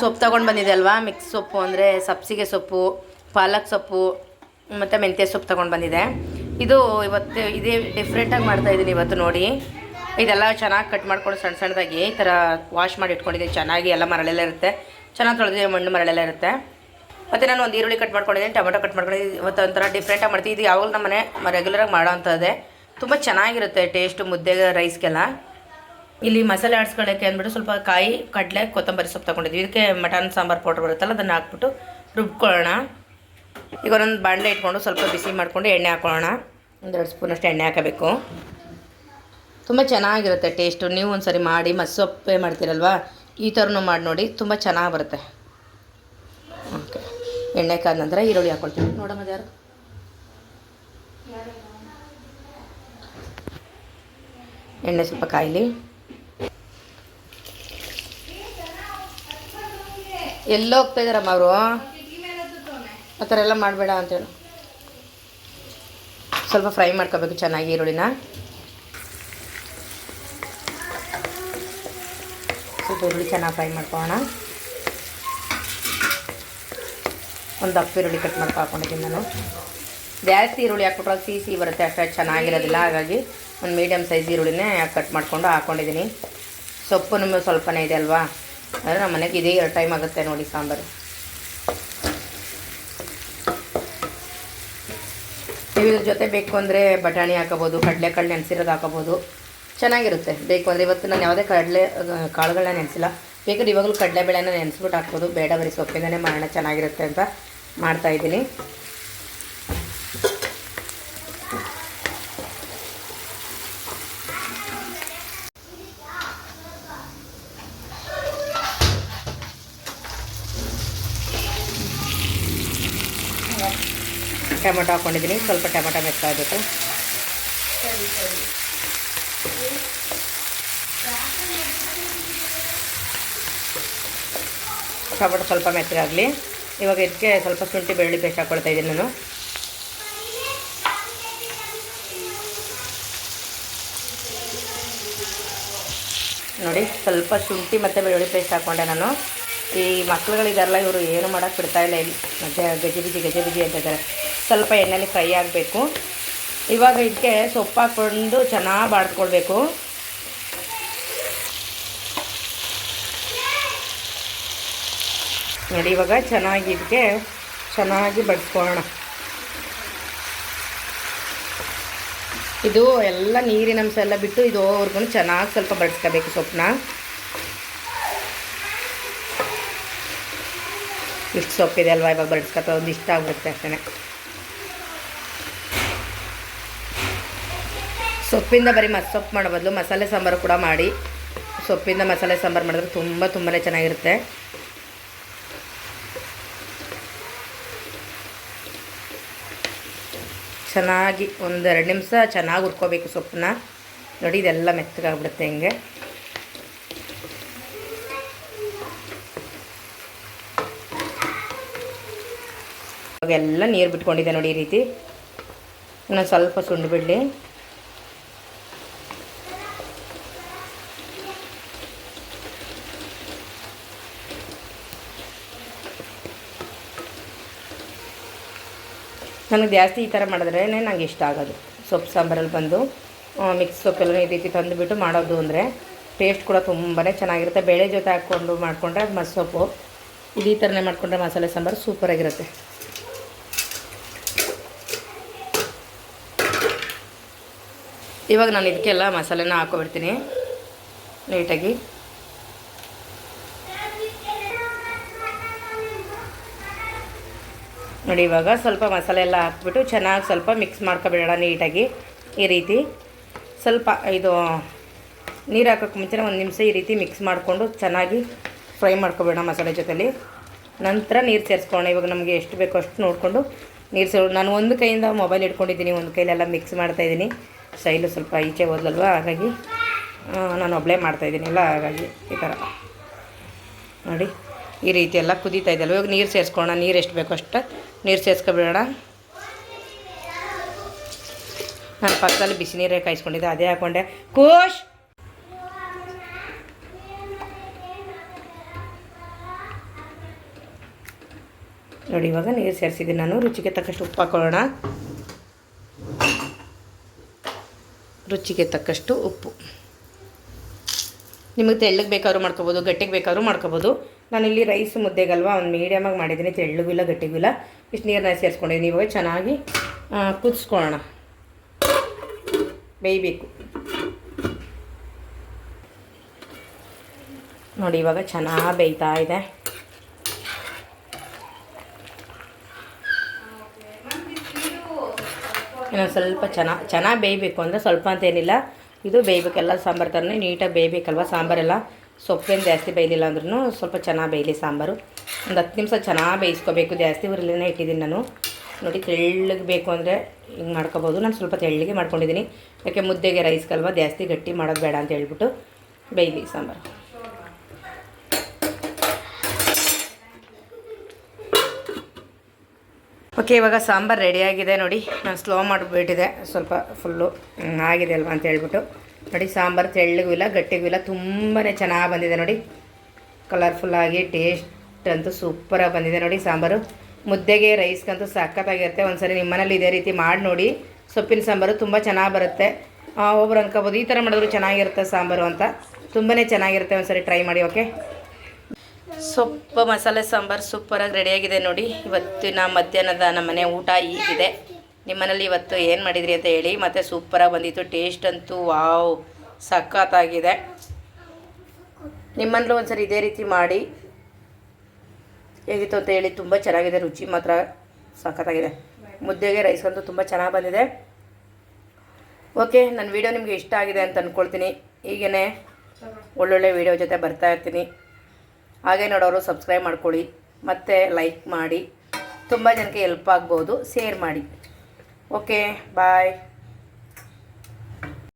ಸೊಪ್ಪು ತೊಗೊಂಡು ಬಂದಿದೆ ಅಲ್ವಾ? ಮಿಕ್ಸ್ ಸೊಪ್ಪು ಅಂದರೆ ಸಬ್ಸಿಗೆ ಸೊಪ್ಪು, ಪಾಲಕ್ ಸೊಪ್ಪು, ಮತ್ತು ಮೆಂತ್ಯ ಸೊಪ್ಪು ತೊಗೊಂಡು ಬಂದಿದೆ. ಇದು ಇವತ್ತು ಇದೇ ಡಿಫ್ರೆಂಟಾಗಿ ಮಾಡ್ತಾಯಿದ್ದೀನಿ ಇವತ್ತು ನೋಡಿ. ಇದೆಲ್ಲ ಚೆನ್ನಾಗಿ ಕಟ್ ಮಾಡ್ಕೊಂಡು ಸಣ್ಣ ಸಣ್ಣದಾಗಿ ಈ ಥರ ವಾಶ್ ಮಾಡಿ ಇಟ್ಕೊಂಡಿದ್ದೀನಿ. ಚೆನ್ನಾಗಿ ಎಲ್ಲ ಮರಳೆಲ್ಲ ಇರುತ್ತೆ. ಚೆನ್ನಾಗಿ ತೊಳೆದಿದೆ, ಮಣ್ಣು ಮರಳೆಲ್ಲ ಇರುತ್ತೆ. ಮತ್ತು ನಾನು ಒಂದು ಈರುಳ್ಳಿ ಕಟ್ ಮಾಡ್ಕೊಂಡಿದ್ದೀನಿ, ಟೊಮೆಟೊ ಕಟ್ ಮಾಡ್ಕೊಂಡಿದ್ದೀನಿ. ಇವತ್ತು ಒಂಥರ ಡಿಫ್ರೆಂಟಾಗಿ ಮಾಡ್ತೀವಿ ಇದು ಯಾವಾಗಲೂ ನಮ್ಮನೆ ರೆಗ್ಯುಲರಾಗಿ ಮಾಡೋ ಅಂಥದ್ದೇ. ತುಂಬ ಚೆನ್ನಾಗಿರುತ್ತೆ ಟೇಸ್ಟು ಮುದ್ದೆಗೆ ರೈಸ್ಗೆಲ್ಲ ಇಲ್ಲಿ ಮಸಾಲೆ ಆಡಿಸ್ಕೊಳ್ಳೋಕ್ಕೆ ಅಂದ್ಬಿಟ್ಟು ಸ್ವಲ್ಪ ಕಾಯಿ, ಕಡಲೆ, ಕೊತ್ತಂಬರಿ ಸೊಪ್ಪು ತಗೊಂಡಿದ್ವಿ. ಇದಕ್ಕೆ ಮಟನ್, ಸಾಂಬಾರು ಪೌಡ್ರ್ ಬರುತ್ತಲ್ಲ, ಅದನ್ನು ಹಾಕ್ಬಿಟ್ಟು ರುಬ್ಕೊಳ್ಳೋಣ. ಈಗ ಒಂದೊಂದು ಬಾಣಲೆ ಇಟ್ಕೊಂಡು ಸ್ವಲ್ಪ ಬಿಸಿ ಮಾಡಿಕೊಂಡು ಎಣ್ಣೆ ಹಾಕೊಳ್ಳೋಣ. ಒಂದೆರಡು ಸ್ಪೂನಷ್ಟು ಎಣ್ಣೆ ಹಾಕಬೇಕು. ತುಂಬ ಚೆನ್ನಾಗಿರುತ್ತೆ ಟೇಸ್ಟು ನೀವು ಒಂದ್ಸರಿ ಮಾಡಿ ಮಸ್ಸೊಪ್ಪೆ ಮಾಡ್ತೀರಲ್ವಾ? ಈ ಥರನೂ ಮಾಡಿ ನೋಡಿ, ತುಂಬ ಚೆನ್ನಾಗಿ ಬರುತ್ತೆ. ಓಕೆ. ಎಣ್ಣೆ ಕಾದ ನಂತರ ಈರುಳ್ಳಿ ಹಾಕ್ಕೊಳ್ತೀವಿ ನೋಡಮ್ಮ ಯಾರು ಎಣ್ಣೆ ಸ್ವಲ್ಪ ಕಾಯಿಲಿ. ಎಲ್ಲೋ ಹೋಗ್ತಾ ಇದ್ದಾರಮ್ಮ ಅವರು? ಆ ಥರ ಎಲ್ಲ ಮಾಡಬೇಡ ಅಂತೇಳು ಸ್ವಲ್ಪ ಫ್ರೈ ಮಾಡ್ಕೋಬೇಕು ಚೆನ್ನಾಗಿ ಈರುಳ್ಳಿನ. ಸ್ವಲ್ಪ ಈರುಳ್ಳಿ ಚೆನ್ನಾಗಿ ಫ್ರೈ ಮಾಡ್ಕೊಳ್ಳೋಣ. ಒಂದು ದಪ್ಪ ಈರುಳ್ಳಿ ಕಟ್ ಮಾಡ್ಕೊ ಹಾಕೊಂಡಿದ್ದೀನಿ ನಾನು. ಜಾಸ್ತಿ ಈರುಳ್ಳಿ ಹಾಕ್ಬಿಟ್ರೆ ಸಿ ಸಿ ಬರುತ್ತೆ, ಅಷ್ಟು ಚೆನ್ನಾಗಿರೋದಿಲ್ಲ. ಹಾಗಾಗಿ ಒಂದು ಮೀಡಿಯಮ್ ಸೈಜ್ ಈರುಳ್ಳಿನೇ ಕಟ್ ಮಾಡಿಕೊಂಡು ಹಾಕ್ಕೊಂಡಿದ್ದೀನಿ ಸೊಪ್ಪು ನಿಮಗೆ ಸ್ವಲ್ಪನೇ ಇದೆ ಅಲ್ವಾ? ಅಂದರೆ ನಮ್ಮ ಮನೆಗೆ ಇದೇ ಎರಡು ಟೈಮ್ ಆಗುತ್ತೆ ನೋಡಿ ಸಾಂಬಾರು. ನೀವು ಇದ್ರ ಜೊತೆ ಬೇಕು ಅಂದರೆ ಬಟಾಣಿ ಹಾಕೋಬೋದು, ಕಡಲೆಕಾಳು ನೆನೆಸಿರೋದು ಹಾಕೋಬೋದು. ಚೆನ್ನಾಗಿರುತ್ತೆ. ಬೇಕು ಅಂದರೆ ಇವತ್ತು ನಾನು ಯಾವುದೇ ಕಡಲೆ ಕಾಳುಗಳನ್ನ ನೆನೆಸಿಲ್ಲ. ಬೇಕಾದ್ರೆ ಇವಾಗಲೂ ಕಡಲೆಬೇಳೆನ ನೆನೆಸ್ಬಿಟ್ಟು ಹಾಕ್ಬೋದು. ಬೇಡ ಬರೀ ಸೊಪ್ಪಿಂದನೇ ಮಾಡೋಣ, ಚೆನ್ನಾಗಿರುತ್ತೆ ಅಂತ ಮಾಡ್ತಾಯಿದ್ದೀನಿ ಟೊಮೆಟೊ ಹಾಕ್ಕೊಂಡಿದ್ದೀನಿ ಸ್ವಲ್ಪ ಟೊಮೆಟೊ ಮೆತ್ತಾಗಬೇಕು ಟೊಮೆಟೊ ಸ್ವಲ್ಪ ಮೆತ್ತಗಾಗಲಿ ಇವಾಗ ಇದಕ್ಕೆ ಸ್ವಲ್ಪ ಶುಂಠಿ ಬೆಳ್ಳುಳ್ಳಿ ಪೇಸ್ಟ್ ಹಾಕ್ಕೊಳ್ತಾ ಇದ್ದೀನಿ ನಾನು. ನೋಡಿ, ಸ್ವಲ್ಪ ಶುಂಠಿ ಮತ್ತು ಬೆಳ್ಳುಳ್ಳಿ ಪೇಸ್ಟ್ ಹಾಕ್ಕೊಂಡೆ ನಾನು. ಈ ಮಕ್ಳುಗಳಿದಾರಲ್ಲ ಇವರು ಏನು ಮಾಡೋಕ್ಕೆ ಬಿಡ್ತಾ ಇಲ್ಲ ಗಜಿ ಬಿಜಿ ಗಜಿ ಬಿಜಿ ಅಂತ ಇದ್ದಾರೆ ಸ್ವಲ್ಪ ಎಣ್ಣೆಲಿ ಫ್ರೈ ಆಗಬೇಕು. ಇವಾಗ ಇದಕ್ಕೆ ಸೊಪ್ಪು ಹಾಕ್ಕೊಂಡು ಚೆನ್ನಾಗಿ ಬಾಡ್ಕೊಳ್ಬೇಕು. ನೋಡಿ, ಇವಾಗ ಚೆನ್ನಾಗಿ ಇದಕ್ಕೆ ಚೆನ್ನಾಗಿ ಬಡಿಸ್ಕೊಳ್ಳೋಣ. ಇದು ಎಲ್ಲ ನೀರಿನಂಶ ಎಲ್ಲ ಬಿಟ್ಟು ಇದು ಅವ್ರಿಗೂ ಚೆನ್ನಾಗಿ ಸ್ವಲ್ಪ ಬಡಿಸ್ಕೋಬೇಕು ಸೊಪ್ಪನ್ನ. ಇಷ್ಟು ಸೊಪ್ಪಿದೆ ಅಲ್ವಾ? ಇವಾಗ ಬಡಿಸ್ಕೊತ ಒಂದು ಇಷ್ಟ ಆಗ್ಬಿಡುತ್ತೆ ಅಷ್ಟೇ ಸೊಪ್ಪಿಂದ ಬರೀ ಮಸ್, ಸೊಪ್ಪು ಮಾಡೋ ಬದಲು ಮಸಾಲೆ ಸಾಂಬಾರು ಕೂಡ ಮಾಡಿ. ಸೊಪ್ಪಿಂದ ಮಸಾಲೆ ಸಾಂಬಾರು ಮಾಡಿದ್ರೆ ತುಂಬ ತುಂಬಾ ಚೆನ್ನಾಗಿರುತ್ತೆ. ಚೆನ್ನಾಗಿ ಒಂದೆರಡು ನಿಮಿಷ ಚೆನ್ನಾಗಿ ಹುರ್ಕೋಬೇಕು ಸೊಪ್ಪನ್ನ. ನೋಡಿ, ಇದೆಲ್ಲ ಮೆತ್ತಗಾಗ್ಬಿಡುತ್ತೆ ಹಿಂಗೆ. ಇವಾಗೆಲ್ಲ ನೀರು ಬಿಟ್ಕೊಂಡಿದೆ ನೋಡಿ ಈ ರೀತಿ. ಇನ್ನೊಂದು ಸ್ವಲ್ಪ ಸುಂಡು ಬಿಡಲಿ ನನಗೆ ಜಾಸ್ತಿ ಈ ಥರ ಮಾಡಿದ್ರೇ ನಂಗೆ ಇಷ್ಟ ಆಗೋದು. ಸೊಪ್ಪು ಸಾಂಬಾರಲ್ಲಿ ಬಂದು ಮಿಕ್ಸ್ ಸೊಪ್ಪೆಲ್ಲ ಈ ರೀತಿ ತಂದುಬಿಟ್ಟು ಮಾಡೋದು ಅಂದರೆ ಟೇಸ್ಟ್ ಕೂಡ ತುಂಬಾ ಚೆನ್ನಾಗಿರುತ್ತೆ. ಬೇಳೆ ಜೊತೆ ಹಾಕ್ಕೊಂಡು ಮಾಡಿಕೊಂಡ್ರೆ ಮಸ್ಸೊಪ್ಪು ಇದು ಈ ಥರನೇ ಮಾಡಿಕೊಂಡ್ರೆ ಮಸಾಲೆ ಸಾಂಬಾರು ಸೂಪರಾಗಿರುತ್ತೆ ಇವಾಗ ನಾನು ಇದಕ್ಕೆಲ್ಲ ಮಸಾಲೆನ ಹಾಕೊಬಿಡ್ತೀನಿ. ನೀಟಾಗಿ. ನೋಡಿ, ಇವಾಗ ಸ್ವಲ್ಪ ಮಸಾಲೆ ಎಲ್ಲ ಹಾಕ್ಬಿಟ್ಟು ಚೆನ್ನಾಗಿ ಸ್ವಲ್ಪ ಮಿಕ್ಸ್ ಮಾಡ್ಕೊಬಿಡೋಣ ನೀಟಾಗಿ. ಈ ರೀತಿ ಸ್ವಲ್ಪ ಇದು ನೀರು ಹಾಕೋಕ್ಕೆ ಮುಂಚೆ ಒಂದು ನಿಮಿಷ ಈ ರೀತಿ ಮಿಕ್ಸ್ ಮಾಡಿಕೊಂಡು ಚೆನ್ನಾಗಿ ಫ್ರೈ ಮಾಡ್ಕೊಬೇಡ ಮಸಾಲೆ ಜೊತೆಲಿ. ನಂತರ ನೀರು ಸೇರಿಸ್ಕೊಳ್ಳೋಣ. ಇವಾಗ ನಮಗೆ ಎಷ್ಟು ಬೇಕೋ ಅಷ್ಟು ನೋಡಿಕೊಂಡು ನೀರು ಸೇರಿ ನಾನು ಒಂದು ಕೈಯಿಂದ ಮೊಬೈಲ್ ಇಟ್ಕೊಂಡಿದ್ದೀನಿ ಒಂದು ಕೈಲೆಲ್ಲ ಮಿಕ್ಸ್ ಮಾಡ್ತಾಯಿದ್ದೀನಿ ಶೈಲು ಸ್ವಲ್ಪ ಈಚೆ ಹೋದ್ಲಲ್ವ? ಹಾಗಾಗಿ ನಾನು ಒಬ್ಬಳೇ ಮಾಡ್ತಾಯಿದ್ದೀನಿ ಎಲ್ಲ ಹಾಗಾಗಿ ಈ ಥರ. ನೋಡಿ, ಈ ರೀತಿ ಎಲ್ಲ ಕುದೀತಾ ಇದೆಯಲ್ಲ ಇವಾಗ ನೀರು ಸೇರಿಸ್ಕೊಳ್ಳೋಣ. ನೀರು ಎಷ್ಟು ಬೇಕೋ ಅಷ್ಟು. ನೀರು ಸೇರಿಸ್ಕೊಬಿಡೋಣ. ನಾನು ಪಕ್ಕದಲ್ಲಿ ಬಿಸಿ ನೀರೇ ಕಾಯಿಸ್ಕೊಂಡಿದ್ದೆ. ಅದೇ ಹಾಕ್ಕೊಂಡೆ ಕೋಶ್! ನೋಡಿ, ಇವಾಗ ನೀರು ಸೇರಿಸಿದ್ದೀನಿ ನಾನು. ರುಚಿಗೆ ತಕ್ಕಷ್ಟು ಉಪ್ಪು ಹಾಕೊಳ್ಳೋಣ. ರುಚಿಗೆ ತಕ್ಕಷ್ಟು ಉಪ್ಪು. ನಿಮಗೆ ತೆಳ್ಳಗೆ ಬೇಕಾದ್ರೂ ಮಾಡ್ಕೊಬೋದು, ಗಟ್ಟಿಗೆ ಬೇಕಾದ್ರೂ ನಾನು ನಾನಿಲ್ಲಿ ರೈಸ್ ಮುದ್ದೆಗಲ್ವ ಒಂದು ಮೀಡಿಯಮಾಗಿ ಮಾಡಿದ್ದೀನಿ, ತೆಳ್ಳಗೂ ಇಲ್ಲ, ಗಟ್ಟಿಗೂ ಇಲ್ಲ. ಇಷ್ಟು ನೀರನ್ನ ಸೇರಿಸ್ಕೊಂಡಿದ್ದೀನಿ. ಇವಾಗ ಚೆನ್ನಾಗಿ ಕುದಿಸ್ಕೊಳ್ಳೋಣ. ಬೇಯಬೇಕು. ನೋಡಿ, ಇವಾಗ ಚೆನ್ನಾಗಿ ಬೇಯ್ತಾ ಇದೆ. ಇನ್ನೊಂದು ಸ್ವಲ್ಪ ಚೆನ್ನಾಗಿ ಚೆನ್ನಾಗಿ ಬೇಯಬೇಕು ಅಂದರೆ ಸ್ವಲ್ಪ ಅಂತೇನಿಲ್ಲ ಇದು ಬೇಯಬೇಕೆಲ್ಲ ಸಾಂಬಾರು ಥರನೇ ನೀಟಾಗಿ ಬೇಯಬೇಕಲ್ವ ಸಾಂಬಾರೆಲ್ಲ ಸೊಪ್ಪೇನು ಜಾಸ್ತಿ ಬೇಯಲಿಲ್ಲ ಅಂದ್ರೂ ಸ್ವಲ್ಪ ಚೆನ್ನಾಗಿ ಬೇಯಲಿ ಸಾಂಬಾರು. ಒಂದು ಹತ್ತು ನಿಮಿಷ ಚೆನ್ನಾಗಿ ಬೇಯಿಸ್ಕೋಬೇಕು. ಜಾಸ್ತಿ ಉರಿಲೇನೆ ಇಟ್ಟಿದ್ದೀನಿ ನಾನು. ನೋಡಿ ತೆಳ್ಳಗೆ ಬೇಕು ಅಂದರೆ ಹಿಂಗೆ ಮಾಡ್ಕೊಬೋದು. ನಾನು ಸ್ವಲ್ಪ ತೆಳ್ಳಗೆ ಮಾಡ್ಕೊಂಡಿದ್ದೀನಿ. ಯಾಕೆ ಮುದ್ದೆಗೆ ರೈಸ್ಗಲ್ವ ಜಾಸ್ತಿ ಗಟ್ಟಿ ಮಾಡೋದು ಬೇಡ ಅಂತ ಹೇಳ್ಬಿಟ್ಟು ಬೇಯಲಿ ಸಾಂಬಾರು. ಓಕೆ ಇವಾಗ ಸಾಂಬಾರು ರೆಡಿಯಾಗಿದೆ ನೋಡಿ. ನಾನು ಸ್ಲೋ ಮಾಡಿಬಿಟ್ಟಿದೆ. ಸ್ವಲ್ಪ ಫುಲ್ಲು ಆಗಿದೆ ಅಲ್ವಾ ಅಂತ ಹೇಳ್ಬಿಟ್ಟು. ನೋಡಿ ಸಾಂಬಾರು ತೆಳ್ಳಗೂ ಇಲ್ಲ ಗಟ್ಟಿಗೂ ಇಲ್ಲ. ತುಂಬಾ ಚೆನ್ನಾಗಿ ಬಂದಿದೆ ನೋಡಿ. ಕಲರ್ಫುಲ್ಲಾಗಿ ಟೇಸ್ಟ್ ಅಂತೂ ಸೂಪರಾಗಿ ಬಂದಿದೆ ನೋಡಿ ಸಾಂಬಾರು. ಮುದ್ದೆಗೆ ರೈಸ್ಗಂತೂ ಸಖತ್ತಾಗಿರುತ್ತೆ. ಒಂದ್ಸರಿ ನಿಮ್ಮ ನಿಮ್ಮನೇಲಿ ಇದೇ ರೀತಿ ಮಾಡಿ ನೋಡಿ. ಸೊಪ್ಪಿನ ಸಾಂಬಾರು ತುಂಬ ಚೆನ್ನಾಗಿ ಬರುತ್ತೆ. ಆ, ಒಬ್ರು ಅನ್ಕೋಬೋದು ಈ ಥರ ಮಾಡಿದ್ರು ಚೆನ್ನಾಗಿರುತ್ತೆ ಸಾಂಬಾರು ಅಂತ. ತುಂಬಾ ಚೆನ್ನಾಗಿರುತ್ತೆ ಒಂದ್ಸರಿ ಟ್ರೈ ಮಾಡಿ ಓಕೆ ಸೊಪ್ಪು ಮಸಾಲೆ ಸಾಂಬಾರು ಸೂಪರಾಗಿ ರೆಡಿಯಾಗಿದೆ ನೋಡಿ. ಇವತ್ತಿನ ಮಧ್ಯಾಹ್ನದ ನಮ್ಮನೆ ಊಟ ಹೀಗಿದೆ. ನಿಮ್ಮನೇಲಿ ಇವತ್ತು ಏನು ಮಾಡಿದ್ರಿ ಅಂತ ಹೇಳಿ ಮತ್ತು ಸೂಪರಾಗಿ ಬಂದಿತ್ತು. ಟೇಸ್ಟ್ ಅಂತೂ ವಾವ್, ಸಖತ್ತಾಗಿದೆ. ನಿಮ್ಮನೇಲೂ ಒಂದ್ಸರಿ ಇದೇ ರೀತಿ ಮಾಡಿ. ಹೇಗಿತ್ತು ಅಂತ ಹೇಳಿ ತುಂಬ ಚೆನ್ನಾಗಿದೆ, ರುಚಿ ಮಾತ್ರ ಸಖತ್ತಾಗಿದೆ. ಮುದ್ದೆಗೆ ರೈಸ್ ಅಂತೂ ತುಂಬ ಚೆನ್ನಾಗಿ ಬಂದಿದೆ. ಓಕೆ ನನ್ನ ವೀಡಿಯೋ ನಿಮಗೆ ಇಷ್ಟ ಆಗಿದೆ ಅಂತ ಅಂದ್ಕೊಳ್ತೀನಿ ಈಗೇ ಒಳ್ಳೊಳ್ಳೆ ವಿಡಿಯೋ ಜೊತೆ ಬರ್ತಾ ಇರ್ತೀನಿ. ಹಾಗೆ ನೋಡೋರು ಸಬ್ಸ್ಕ್ರೈಬ್ ಮಾಡ್ಕೊಳ್ಳಿ, ಮತ್ತು ಲೈಕ್ ಮಾಡಿ, ತುಂಬ ಜನಕ್ಕೆ ಹೆಲ್ಪ್ ಆಗ್ಬೋದು ಶೇರ್ ಮಾಡಿ. Okay bye